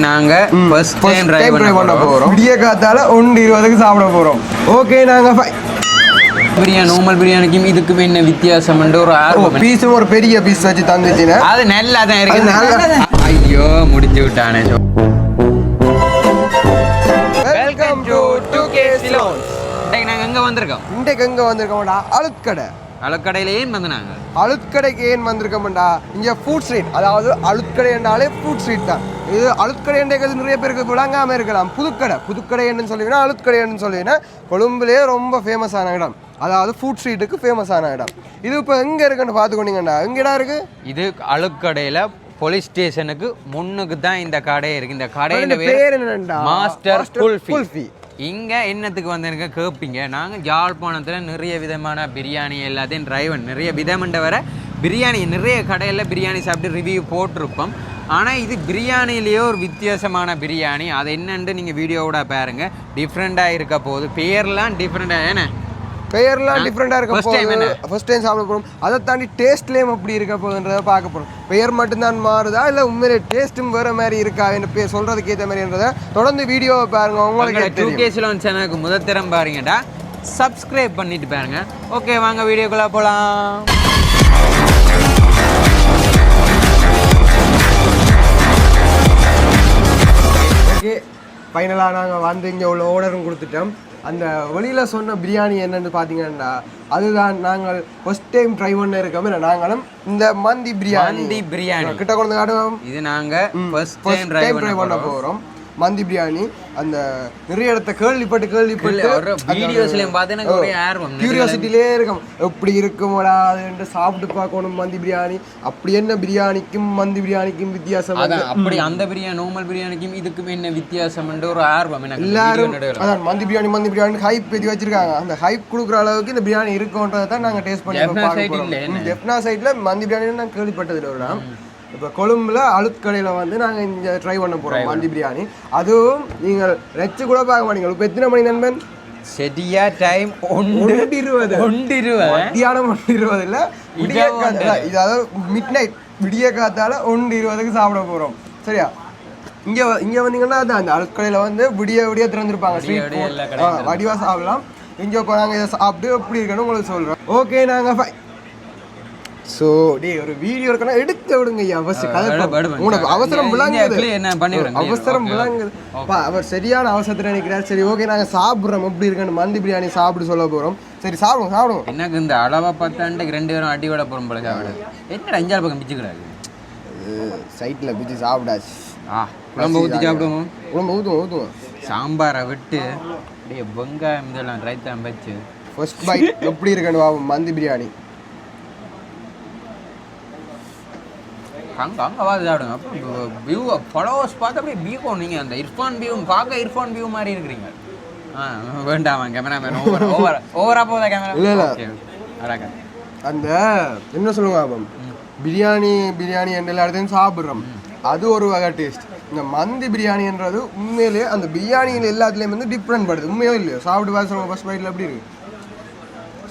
நாங்க first time drive try பண்ண போறோம். விடிய காத்தால ஒன்று இருபதுக்கு சாப்பிட போறோம். ஓகே நாங்க பிரியாணி நார்மல் பிரியாணிக்கும் இதுக்கும் என்ன வித்தியாசம் ஒரு ஆர்வம். பீஸும் ஒரு பெரிய பீஸ் வச்சு தந்துச்சுன்னா? அது நல்லா தான் இருக்கு ஐயோ முடிஞ்சு விட்டானே welcome to two K Ceylon இன்னைக்கு நாங்க எங்க வந்திருக்கோம்? இன்றைக்கு எங்க வந்திருக்கோம்டா? அழுத்கடை அலக்கடையில ஏன் வந்து நாங்க அழுத்கடைக்கு ஏன் வந்திருக்கோம்டா? இங்க ஃபுட் ஸ்ட்ரீட் அதாவது அழுத்கடை என்றாலே ஃபுட் ஸ்ட்ரீட் தான். இது அழுத்கடை என்றது நிறைய பேருக்கு விளங்காம இருக்கலாம். புதுக்கடை. புதுக்கடை என்னன்னு சொல்லுவீங்கன்னா அழுத்கடை என்னன்னு சொல்லுவீங்கன்னா கொழும்புலேயே ரொம்ப ஃபேமஸான இடம். அதாவது ஃபுட் ஸ்ட்ரீட்டுக்கு ஃபேமஸான இடம். இது இப்போ எங்க இருக்குன்னு பார்த்துக்கொண்டீங்கடா எங்கடா இருக்கு? இது அழுக்கடையில போலீஸ் ஸ்டேஷனுக்கு முன்னுக்கு தான் இந்த கடை இருக்கு. இந்த கடையில பேர் என்னடா? மாஸ்டர் குல்ஃபி. குல்ஃபி. இங்க என்னத்துக்கு வந்திருக்க கேட்பீங்க நாங்க யாழ்ப்பாணத்துல நிறைய விதமான பிரியாணி எல்லாத்தையும் டிரைவன் நிறைய விதமண்ட வர பிரியாணி நிறைய கடையில் பிரியாணி சாப்பிட்டு ரிவ்யூ போட்டிருப்போம். ஆனால் இது பிரியாணிலேயே ஒரு வித்தியாசமான பிரியாணி. அது என்னன்ட்டு நீங்கள் வீடியோவோட பாருங்க. டிஃப்ரெண்ட்டாக இருக்க போகுது. பேர்லாம் டிஃப்ரெண்ட்டாக ஏன்னா பெயர்லாம் டிஃப்ரெண்டாக இருக்க போகுது. ஃபர்ஸ்ட் டைம் சாப்பிட போகிறோம் அதை தாண்டி டேஸ்ட்லேயும் எப்படி இருக்க போகுதுன்றதை பார்க்க போகிறோம் பெயர் மட்டும்தான் மாறுதா? இல்லை உண்மையிலே டேஸ்ட்டும் வேறு மாதிரி இருக்கா? பேர் சொல்கிறதுக்கு ஏற்ற மாதிரின்றதை தொடர்ந்து வீடியோவை பாருங்க உங்களுக்கு டூ கே சிலோன் சேனலுக்கு முதத்திரம் பாருங்கடா. சப்ஸ்கிரைப் பண்ணிட்டு பாருங்க. ஓகே வாங்க வீடியோக்குள்ளே போகலாம் ஃபைனலாக நாங்கள் வந்து இங்கே உள்ள ஆர்டரும் கொடுத்துட்டோம். அந்த வெளியில் சொன்ன பிரியாணி என்னன்னு பார்த்தீங்கன்னா அதுதான் நாங்கள் ஃபர்ஸ்ட் டைம் ட்ரை பண்ண இருக்கோம். நாங்களும் இந்த மந்தி பிரியாணி. மந்தி பிரியாணி. கிட்ட கொண்டு காட்டுவோம். இது நாங்க ஃபர்ஸ்ட் டைம் ட்ரை பண்ண போகிறோம் மந்தி பிரியாணி அந்த நிறைய இடத்த கேள்விப்பட்டு கேள்விப்பட்டு வீடியோஸ்லயும் பார்த்து எனக்கு ஒரே ஆர்வம் கியூரியாசிட்டிலே இருக்கும். எப்படி இருக்குமோடா அதுன்ட்டு சாப்பிட்டு பார்க்கணும் மந்தி பிரியாணி. அப்படி என்ன பிரியாணிக்கும் மந்தி பிரியாணிக்கும் வித்தியாசம் அப்படி அந்த பிரியாணி நார்மல் பிரியாணிக்கும் இதுக்கும் என்ன வித்தியாசம் ஒரு ஆர்வம் எனக்கு எல்லாரும். அதான் மந்தி பிரியாணி மந்தி பிரியாணி ஹைப் ஏற்றி வச்சிருக்காங்க. அந்த ஹைப் கொடுக்குற அளவுக்கு இந்த பிரியாணி இருக்குன்றதை தான் நாங்கள் டேஸ்ட் பண்ணி இல்ல, ஜெஃப்னா சைடில் மந்தி பிரியாணி நான் கேள்விப்பட்டதில்லை ஒரு நாள். இப்போ கொழும்புல அழுத்கடையில் வந்து நாங்கள் இங்கே ட்ரை பண்ண போகிறோம் மந்தி பிரியாணி. அதுவும் நீங்கள் ரெச்சு கூட பார்க்க மாட்டீங்க. இப்போ எத்தனை மணி நண்பன்? சரியா டைம் ஒன்று இருபது ஒன்று இருபது மத்தியானம் ஒன்று இருபது இல்லை விடிய இது அதாவது மிட் நைட் விடிய காத்தால ஒன்று இருபதுக்கு சாப்பிட போகிறோம் சரியா? இங்கே இங்கே வந்தீங்கன்னா அது அந்த அழுக்கடையில் வந்து விடிய விடிய திறந்துருப்பாங்க. ஸ்ட்ரீட் வடிவாக சாப்பிடலாம். இங்கே நாங்கள் இதை சாப்பிட்டு எப்படி இருக்குன்னு உங்களுக்கு சொல்கிறோம் ஓகே நாங்கள் ஸோ டேய் ஒரு வீடியோ இருக்கணும் எடுத்து விடுங்க ஐயா. அவசியம் கதை. உனக்கு அவசரம் விளங்குது. என்ன பண்ணிவிடுறேன், clear. அவசரம் விளங்குது. அவர் சரியான அவசரத்தில் நினைக்கிறார் சரி ஓகே நாங்கள் சாப்பிட்றோம். எப்படி இருக்குன்னு மந்தி பிரியாணி சாப்பிட்டு சொல்ல போகிறோம் சரி சாப்பிடுவோம் சாப்பிடுவோம். எனக்கு இந்த அளவா பத்தாண்டுக்கு ரெண்டு பேரும் அடி விட போறோம் போல சாப்பிடு? என்னடா அஞ்சாறு பக்கம் பிச்சு கிடாது சைட்டில் பிச்சு சாப்பிடாச்சு ஆ குழம்பு ஊற்றி சாப்பிடுவோம்? உடம்பு ஊற்றுவோம் ஊற்றுவோம் சாம்பாரை விட்டு அப்படியே வெங்காயம் இதெல்லாம் ரைத்தான் வச்சு. ஃபர்ஸ்ட் பைட் எப்படி இருக்குன்னு பாப்போம் மந்தி பிரியாணி. அங்கே அங்கே பார்த்து சாப்பிடுங்க அப்போ வியூ ஃபாலோவர்ஸ் பார்த்து அப்படியே வியூ நீங்கள் அந்த இர்ஃபான் வியூ பார்க்க இர்ஃபான் வியூ மாதிரி இருக்கிறீங்க. ஆ வேண்டாமா கேமராமேன் ஓவர் ஓவர் ஓவரா போதா கேமரா இல்ல, இல்ல. அழகா அந்த என்ன சொல்லுங்க பிரியாணி பிரியாணி என்ற எல்லா இடத்தையும் சாப்பிட்றோம் அது ஒரு வகை டேஸ்ட் இந்த மந்தி பிரியாணின்றது உண்மையிலேயே அந்த பிரியாணியில் எல்லாத்துலேயும் வந்து டிஃப்ரெண்ட் படுது. உண்மையோ இல்லையோ? சாப்பிட்டு பார்த்து சொல்லுங்க ஃபர்ஸ்ட் பைட்டில் எப்படி இருக்கு?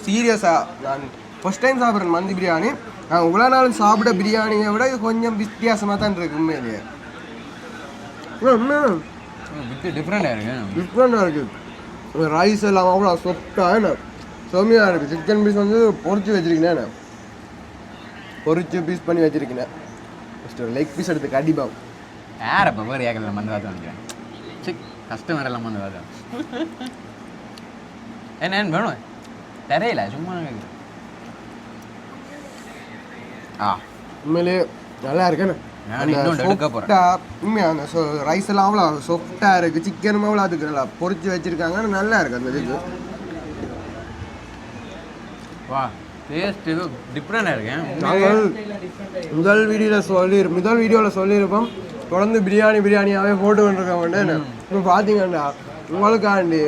சீரியஸாக நான் ஃபர்ஸ்ட் டைம் சாப்பிட்றேன் மந்தி பிரியாணி. நான் இவ்வளோ நாளும் சாப்பிட்ட பிரியாணியை விட இது கொஞ்சம் வித்தியாசமாக தான் இருக்கு உண்மையிலேயே. டிஃப்ரெண்டாக இருக்கு. டிஃப்ரெண்டாக இருக்குது ரைஸ் எல்லாம் அவ்வளோ சொப்டாக என்ன? செம்மையாக இருக்குது சிக்கன் பீஸ் வந்து பொரிச்சு வச்சிருக்கேன் பொரிச்சு பீஸ் பண்ணி வச்சிருக்கேன். ஃபஸ்ட்டு ஒரு லெக் பீஸ் எடுத்து கடிப்பாவும் யார் அப்போ வேறு ஏக்கல மந்து வாதம் நினைக்கிறேன் சி கஸ்டமர் எல்லாம் மந்து வாதம் என்ன என்ன வேணும்? தெரியல சும்மா உண்மையிலே நல்லா இருக்குன்னு. உண்மையாக அந்த ரைஸ் எல்லாம் அவ்வளோ சொஃப்டாக இருக்குது சிக்கனும் அவ்வளோ அதுக்கு நல்லா பொரிச்சு வச்சிருக்காங்க நல்லா இருக்கு அந்த இதுக்கு வா டேஸ்ட் இது டிஃப்ரெண்டாக இருக்கேன். நாங்கள் முதல் வீடியோவில் சொல்லி முதல் வீடியோவில் சொல்லியிருப்போம் தொடர்ந்து பிரியாணி பிரியாணியாகவே போட்டு கொண்டிருக்கோம் இப்போ பார்த்தீங்கன்னா உங்களுக்காண்டி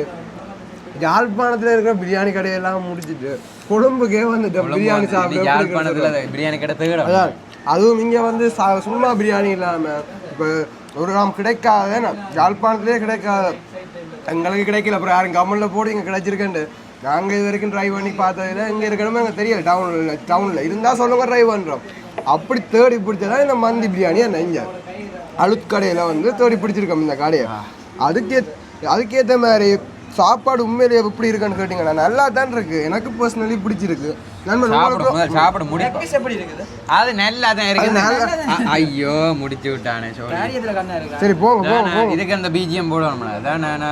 யாழ்ப்பாணத்தில் இருக்கிற பிரியாணி கடையெல்லாம் முடிச்சிட்டு கொழும்புக்கே வந்துட்டு பிரியாணி சாப்பிட்டு யாழ்ப்பாணத்தில்? பிரியாணி கடை தேடும் அதான். அதுவும் இங்கே வந்து சும்மா பிரியாணி இல்லாமல் இப்போ ஒரு நாம் கிடைக்காத நான் யாழ்ப்பாணத்திலே கிடைக்காத எங்களுக்கு கிடைக்கல. அப்புறம் யாரும் கவர்மெண்ட்டில் போட்டு இங்கே கிடைச்சிருக்கேன் நாங்கள் இது வரைக்கும் ட்ரை பண்ணி பார்த்ததில் இங்கே இருக்கணுமே எனக்கு தெரியல. டவுனில் டவுனில் இருந்தால் சொல்லுங்க ட்ரை பண்ணுறோம் அப்படி தேடி பிடிச்சதான் இந்த மந்தி பிரியாணி என்ன இங்கே? அழுத் கடையில் வந்து தேடி பிடிச்சிருக்கோம் இந்த கடையை. அதுக்கே அதுக்கேற்ற மாதிரி சாப்பாடு உண்மையிலேயே எப்படி இருக்குன்னு கேட்டிங்கன்னா நல்லா தான் இருக்கு. எனக்கு பர்சனலி பிடிச்சிருக்கு. நண்பன் சாப்பிட எப்படி இருக்குது? அது நல்லா தான் இருக்கு. ஐயோ முடிச்சு விட்டானே சரி போங்க இதுக்கு அந்த பிஜிஎம் போடுவோம்ல அதான் நான்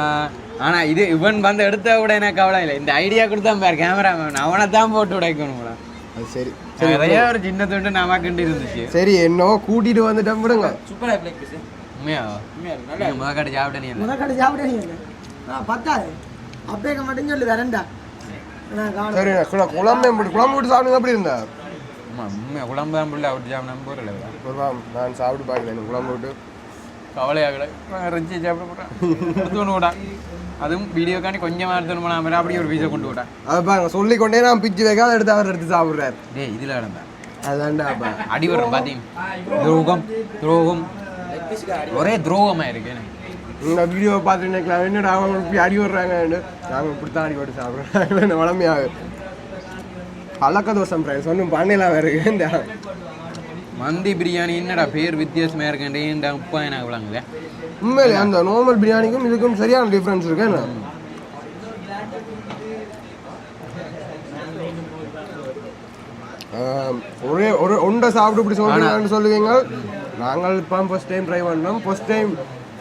ஆனா இது இவன் வந்து எடுத்த விட எனக்கு கவலை இல்லை. இந்த ஐடியா கொடுத்தா பாரு கேமராமேன் அவனை தான் போட்டு உடைக்கணும்ல அது சரி. நிறைய ஒரு சின்ன துண்டு நமக்குண்டு இருந்துச்சு. சரி என்னவோ கூட்டிட்டு வந்துட்டேன் விடுங்க. பீஸ் உண்மையா? இருக்கு நல்லா முதக்காட்டு சாப்பிட்ட நீ என்ன? முதக்கடை சாப்பிடுறீங்க ஆ பத்தாது. அப்பேக்க மட்டும் சொல்லு காணும். சரி குழ- குழம்பு எப்படி குழம்பு விட்டு சாப்பிடுங்க எப்படி இருந்தா? ஆமா உண்மையா குழம்பு தான் புள்ள அப்படி சாப்பிட போறல ஒரு வா, நான் சாப்பிட்டு பார்க்கல குழம்பு விட்டு. கவலையாகல ரிச்சி சாப்பிட போட்டேன் எடுத்து கொண்டு விடா அதுவும் வீடியோக்காண்டி கொஞ்சமாக எடுத்து போனா மாதிரி அப்படியே ஒரு வீசை கொண்டு விட்டேன் அதை பாருங்க சொல்லிக்கொண்டே நான் பிச்சு வைக்காத எடுத்து அவர் எடுத்து சாப்பிட்றாரு. டேய் இதுல அடி வரும் துரோகம் துரோகம். ஒரே துரோகமா இருக்கு எனக்கு. இந்த வீடியோவை பார்த்து நினைக்கலாம் என்னடா அவங்க இப்படி அடி விடுறாங்கன்னு. நாங்கள் இப்படி தான் அடி போட்டு சாப்பிட்றோம். வளமையாக. பழக்க தோசம் ஃப்ரெண்ட்ஸ் ஒன்றும் பண்ணலாம் இருக்கு இந்த மந்தி பிரியாணி என்னடா பேர் வித்தியாசமா இருக்கேன் உப்பா எனக்கு விளங்குது? உண்மையிலே அந்த நார்மல் பிரியாணிக்கும் இதுக்கும் சரியான டிஃப்ரென்ஸ் இருக்கு என்ன? ஒரே ஒரு ஒன்றை சாப்பிட்டு இப்படி சொல்றீங்கன்னு சொல்லுவீங்க. நாங்கள் இப்போ ஃபர்ஸ்ட் டைம் ட்ரை பண்ணோம் ஃபர்ஸ்ட் டைம்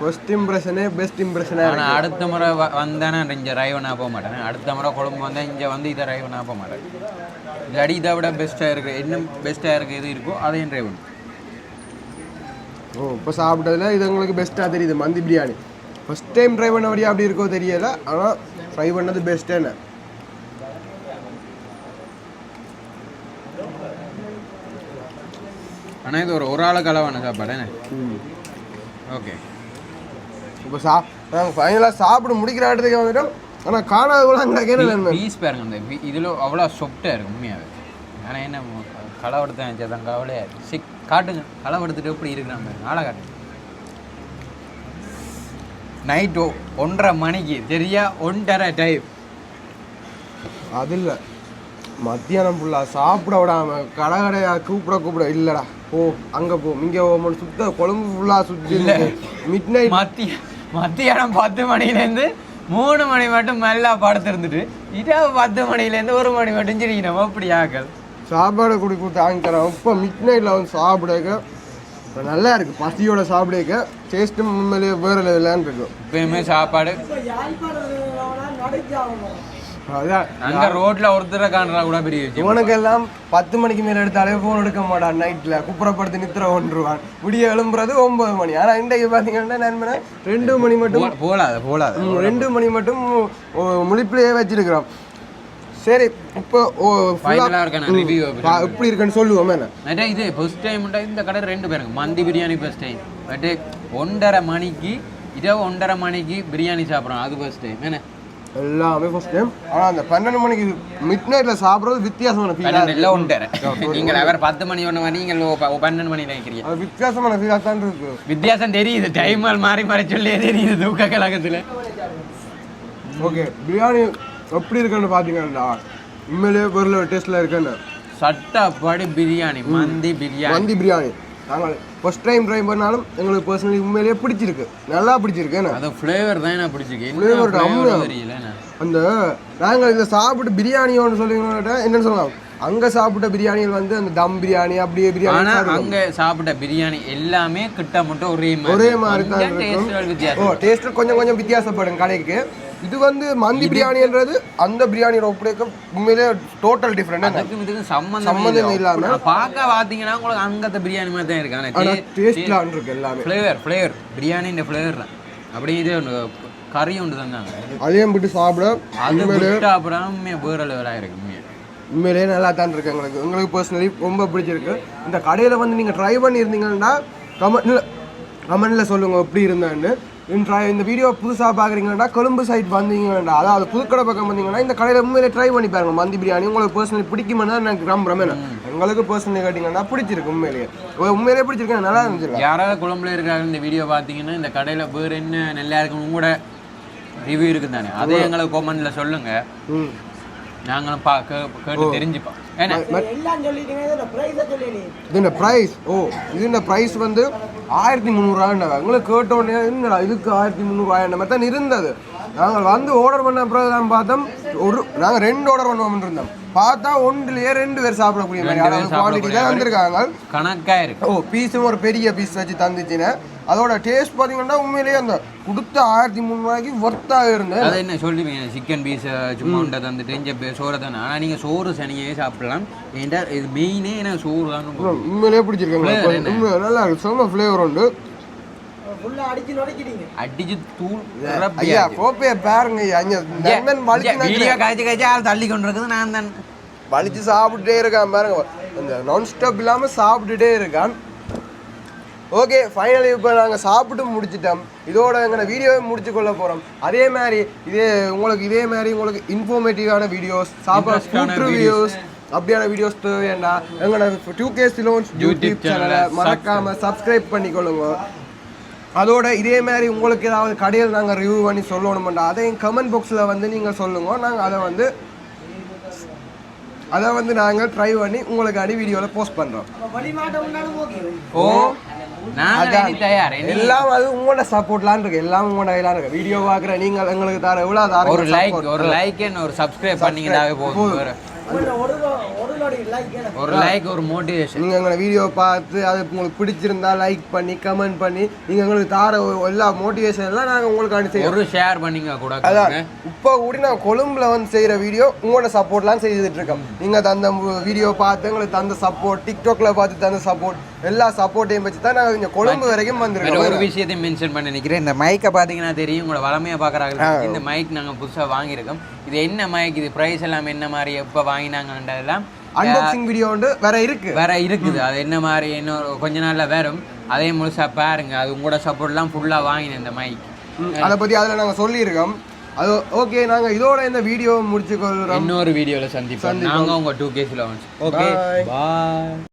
ஃபர்ஸ்ட் இம்ப்ரெஷனே பெஸ்ட் இம்ப்ரெஷனே ஆனா அடுத்த முறை வந்தேன்னா இங்க ரைவனா போக மாட்டேன். அடுத்த முறை குழம்பு வந்தா இங்க வந்து இதை ரைவனா போக மாட்டேன். இல்லாடி இதை விட பெஸ்டா இருக்கு. இன்னும் பெஸ்டா இருக்கு எது இருக்கோ அதையும் ட்ரை பண்ணும் ஓ இப்போ சாப்பிட்டதுல இது உங்களுக்கு பெஸ்ட்டாக தெரியுது மந்தி பிரியாணி. ஃபர்ஸ்ட் டைம் ட்ரை பண்ண வழியா அப்படி இருக்கோ தெரியல ஆனால் ட்ரை பண்ணது பெஸ்ட் என்ன? ஆனா இது ஒரு ஒரு ஆளுக்கு அளவான சாப்பாடு ஓகே இப்போ சா நாங்கள் ஃபைனலாக சாப்பிட முடிக்கிற இடத்துக்கு வந்துட்டோம். ஆனால் காணாத கூட அங்கே கேட்கல பீஸ் பாருங்க இந்த பீ- இதுல அவ்வளோ சொப்டாக இருக்கு உண்மையாவே. ஆனா என்ன களவெடுத்து வச்சதான் கவலையா இருக்கு. சிக் காட்டுங்க. களவெடுத்துட்டு எப்படி இருக்கிறான் பாருங்க ஆளை காட்டுங்க. நைட் ஒன்றரை மணிக்கு சரியா ஒன்றரை டைம் அது இல்லை. மத்தியானம் ஃபுல்லாக சாப்பிட விடாம கடை கடையா கூப்பிட கூப்பிட இல்லைடா. போ அங்கே போ. இங்கே போ சுத்த குழம்பு ஃபுல்லாக சுற்றி இல்ல. மிட் நைட் மத்திய மத்தியானம் பத்து மணிலேருந்து மூணு மணி மட்டும் மெல்லா படுத்திருந்துட்டு இரவு பத்து மணிலேருந்து ஒரு மணி மட்டும் சிரிக்கணும். அப்படி ஆக்கள் சாப்பாடு குடி கொடுத்து வாங்கி தரோம் இப்போ மிட் நைட்டில் வந்து சாப்பிடக்க இப்ப நல்லா இருக்கு. பசியோட சாப்பிடக்க டேஸ்ட்டும் உண்மையிலேயே வேறு லெவலான்னு இருக்கும் இப்பயுமே சாப்பாடு அங்க ரோட்ல ஒருத்தரை காண்றா கூட பெரிய விஷயம். இவனுக்கெல்லாம் பத்து மணிக்கு மேல எடுத்தாலே ஃபோன் எடுக்க மாட்டான் நைட்ல குப்புறப்படுத்தி நித்திர ஒன்றுவான் விடிய எழும்புறது ஒன்பது மணி. ஆனா இன்றைக்கு பாத்தீங்கன்னா நண்பனா ரெண்டு மணி மட்டும் போலாத போலாத. ரெண்டு மணி மட்டும் முழிப்பிலேயே வச்சிருக்கிறோம். சரி இப்போ எப்படி இருக்குன்னு சொல்லுவோம் என்ன? இது ஃபர்ஸ்ட் டைம் இந்த கடை ரெண்டு பேருங்க மந்தி பிரியாணி ஃபர்ஸ்ட் டைம் பட் ஒன்றரை மணிக்கு இதே ஒன்றரை மணிக்கு பிரியாணி சாப்பிட்றோம். அது ஃபர்ஸ்ட் டைம் என்ன? எல்லாமே ஃபர்ஸ்ட் டைம் ஆனா அந்த பன்னெண்டு மணிக்கு மிட் நைட்ல சாப்பிடுறது வித்தியாசமான ஃபீல் இல்லை ஒன்றரை. நீங்கள் அவர் பத்து மணி ஒன்று மணி நீங்கள் பன்னெண்டு மணி நினைக்கிறீங்க. அது வித்தியாசமான ஃபீலாக தான் இருக்கு. வித்தியாசம் தெரியுது. டைமல் மாறி மாறி சொல்லி தெரியுது தூக்க கழகத்தில். ஓகே பிரியாணி எப்படி இருக்குன்னு பாத்தீங்கன்னா உண்மையிலேயே பொருள் டேஸ்ட்ல இருக்குன்னு. சட்டப்படி பிரியாணி மந்தி பிரியாணி. மந்தி பிரியாணி. நாங்கள் ஃபர்ஸ்ட் டைம் ட்ரை பண்ணாலும் எங்களுக்கு பர்சனலி உண்மையிலேயே பிடிச்சிருக்கு. நல்லா பிடிச்சிருக்கு. அது ஃப்ளேவர் தான் எனக்கு பிடிச்சிருக்கு. ஃப்ளேவர் அந்த நாங்கள் இதை சாப்பிட்டு பிரியாணியோன்னு சொல்லிங்கன்னா என்னன்னு சொல்லலாம். அங்கே சாப்பிட்ட பிரியாணிகள் வந்து அந்த தம் பிரியாணி அப்படியே பிரியாணி. அங்க சாப்பிட்ட பிரியாணி எல்லாமே கிட்ட மட்டும் ஒரே ஒரே மாதிரி தான் இருக்கும். ஓ கொஞ்சம் கொஞ்சம் வித்தியாசப்படும் கடைக்கு. இது வந்து மந்தி பிரியாணின்றது அந்த பிரியாணியோட ஒப்படைக்க உண்மையிலே டோட்டல் டிஃப்ரெண்ட் அதுக்கும் இதுக்கும் சம்மந்தம் சம்மந்தமே இல்லாம. பார்க்க பாத்தீங்கன்னா உங்களுக்கு அங்கத்த பிரியாணி மாதிரி தான் இருக்கு. ஆனால் ஆனா டேஸ்ட்லாம் இருக்கு எல்லாமே. ஃப்ளேவர் ஃப்ளேவர் பிரியாணின்ற ஃப்ளேவர் தான் அப்படியே இது ஒன்று கறி ஒன்று தந்தாங்க அதையும் விட்டு சாப்பிட அது விட்டா அப்புறம் வேற லெவலாக இருக்கு உண்மையா. உண்மையிலேயே நல்லா தான் இருக்கு எங்களுக்கு. உங்களுக்கு பர்சனலி ரொம்ப பிடிச்சிருக்கு. இந்த கடையில் வந்து நீங்கள் ட்ரை பண்ணியிருந்தீங்கன்னா கமெண்ட்ல கமெண்ட்ல சொல்லுங்க எப்படி இருந்தான்னு. Try- இந்த வீடியோ புதுசாக பார்க்குறீங்கன்னா கொழும்பு சைட் வந்தீங்கன்னா அதாவது புதுக்கடை பக்கம் வந்தீங்கன்னா இந்த கடையில் உண்மையிலே ட்ரை பண்ணி பாருங்க. மந்தி பிரியாணி உங்களுக்கு பர்சனலி பிடிக்குமென்னு எனக்கு ரொம்ப ரமேன எங்களுக்கு பர்சனலி கேட்டிங்கன்னா பிடிச்சிருக்கு உண்மையிலேயே. உ- உண்மையிலேயே பிடிச்சிருக்கு நல்லா இருந்துச்சு யாராவது குழம்புல இருக்காங்க இந்த வீடியோ பார்த்தீங்கன்னா இந்த கடையில் வேறு என்ன நல்லா இருக்குன்னு கூட ரிவ்யூ இருக்குது தானே அதே எங்களுக்கு கொமெண்ட்ல சொல்லுங்க. ம். நாங்களும் பா கேட்டு தெரிஞ்சுப்போம். என்ன? எல்லாம் சொல்லிட்டீங்க இதோட பிரைஸை சொல்லி இதுன்ற ப்ரைஸ் ஓ இதுன்ற ப்ரைஸ் வந்து? ஆயிரத்தி முந்நூறுரூவாண்டாங்க எங்களை கேட்டோடனே என்னடா இதுக்கு ஆயிரத்தி முந்நூறுரூவாயின்ற மாதிரி தான் இருந்தது. நாங்கள் வந்து ஆர்டர் பண்ண பிறகு தான் பார்த்தோம் ஒரு நாங்கள் ரெண்டு ஆர்டர் பண்ணுவோம்னு இருந்தோம் பார்த்தா ஒன்றுலயே ரெண்டு பேர் சாப்பிடக்கூடிய மாதிரி. ரெண்டு பேர் அதாவது குவாலிட்டி தான் வந்திருக்காங்க. இருக்கு. ஓ பீஸும் ஒரு பெரிய பீஸ் வச்சு தந்துச்சுன்னு. அதோட டேஸ்ட் பார்த்தீங்கன்னா உண்மையிலேயே அந்த கொடுத்த ஆயிரத்தி முந்நூறுவாய்க்கு ஒர்த்தாக இருந்தது. அதை என்ன சொல்லுவீங்க? சிக்கன் பீஸ் சும்மா உண்டை தந்துட்டு இங்கே சோறை தானே? ஆனால் நீங்கள் சோறு சனியே சாப்பிடலாம். ஏன்டா இது மெயினே எனக்கு சோறு தான் உண்மையிலேயே? உண்மை நல்லா இருக்கு. செம்ம ஃப்ளேவர் உண்டு. அடிச்சு தூள் ஐயா கோப்பையை பாருங்க ஐயா. காய்ச்சி காய்ச்சி ஆள் தள்ளி கொண்டு இருக்குது நான் தான். வலிச்சு சாப்பிட்டுட்டே இருக்கான் பாருங்க. அந்த நான் ஸ்டாப் இல்லாம சாப்பிட்டுட்டே இருக்கான். ஓகே ஃபைனலி இப்போ நாங்கள் சாப்பிட்டு முடிச்சிட்டோம். இதோட எங்களை வீடியோவை முடிச்சு கொள்ள போகிறோம் அதே மாதிரி இதே உங்களுக்கு இதே மாதிரி உங்களுக்கு இன்ஃபார்மேட்டிவான வீடியோஸ் சாப்பாடு ஃபுட் ரிவ்யூஸ் அப்படியான வீடியோஸ் தேவைன்னா எங்களோட டூ கே சிலோன்ஸ் யூடியூப் சேனலை மறக்காம சப்ஸ்கிரைப் பண்ணிக்கொள்ளுங்க. அதோட இதே மாதிரி உங்களுக்கு ஏதாவது கடையில் நாங்கள் ரிவ்யூ பண்ணி சொல்லணுமெண்டா அதையும் கமெண்ட் பாக்ஸில் வந்து நீங்கள் சொல்லுங்க. நாங்கள் அதை வந்து அதை வந்து நாங்கள் ட்ரை பண்ணி உங்களுக்கு அடி வீடியோவில் போஸ்ட் பண்ணுறோம் ஓ எல்லாம் அது உங்களோட சப்போர்ட்லாம் இருக்கு. எல்லாம் உங்களோட கையில இருக்கு. வீடியோ பார்க்குற நீங்கள் எங்களுக்கு தர எவ்வளோ தர ஒரு லைக் ஒரு லைக் ஒரு சப்ஸ்கிரைப் பண்ணீங்கன்னாவே போதும். ஒரு லைக் ஒரு லைக் ஒரு மோட்டிவேஷன் நீங்கள் எங்களை வீடியோ பார்த்து அது உங்களுக்கு பிடிச்சிருந்தா லைக் பண்ணி கமெண்ட் பண்ணி நீங்கள் எங்களுக்கு தார எல்லா மோட்டிவேஷன் எல்லாம் நாங்கள் உங்களுக்கு அனுப்பி ஒரு ஷேர் பண்ணீங்க கூட அதான். இப்போ கூட நான் கொழும்புல வந்து செய்கிற வீடியோ உங்களோட சப்போர்ட்லாம் செய்துட்டு இருக்கோம். நீங்கள் தந்த வீடியோ பார்த்து எங்களுக்கு தந்த சப்போர்ட் டிக்டாக்ல பார்த்து தந்த சப்போர்ட் எல்லா சப்போர்ட்டையும் வச்சு தான் நாங்கள் இங்கே கொழும்பு வரைக்கும் வேற ஒரு வந்திருக்கோம் விஷயத்தையும் மென்ஷன் பண்ண நினைக்கிறேன். இந்த மைக்கை பார்த்தீங்கன்னா தெரியும். உங்களோட வளமையாக பார்க்குறாங்க இந்த மைக் நாங்கள் புதுசாக வாங்கியிருக்கோம். இது என்ன மைக் இது ப்ரைஸ் எல்லாம் என்ன மாதிரி? எப்போ வாங்கினாங்கன்றதெல்லாம் அன்பாக்சிங் வீடியோ வந்து வேற இருக்கு. வேற இருக்குது. அது என்ன மாதிரி? இன்னும் கொஞ்ச நாள்ல வரும். அதே முழுசா பாருங்க. அது உங்களோட சப்போர்ட்லாம் ஃபுல்லாக வாங்கினேன் இந்த மைக் அதை பற்றி அதில் நாங்கள் சொல்லியிருக்கோம். அது ஓகே நாங்கள் இதோட இந்த வீடியோ முடிச்சுக்கொள்கிறோம் இன்னொரு வீடியோவில் சந்திப்போம். நாங்கள் உங்கள் டூ கேஸில் ஓகே. பாய்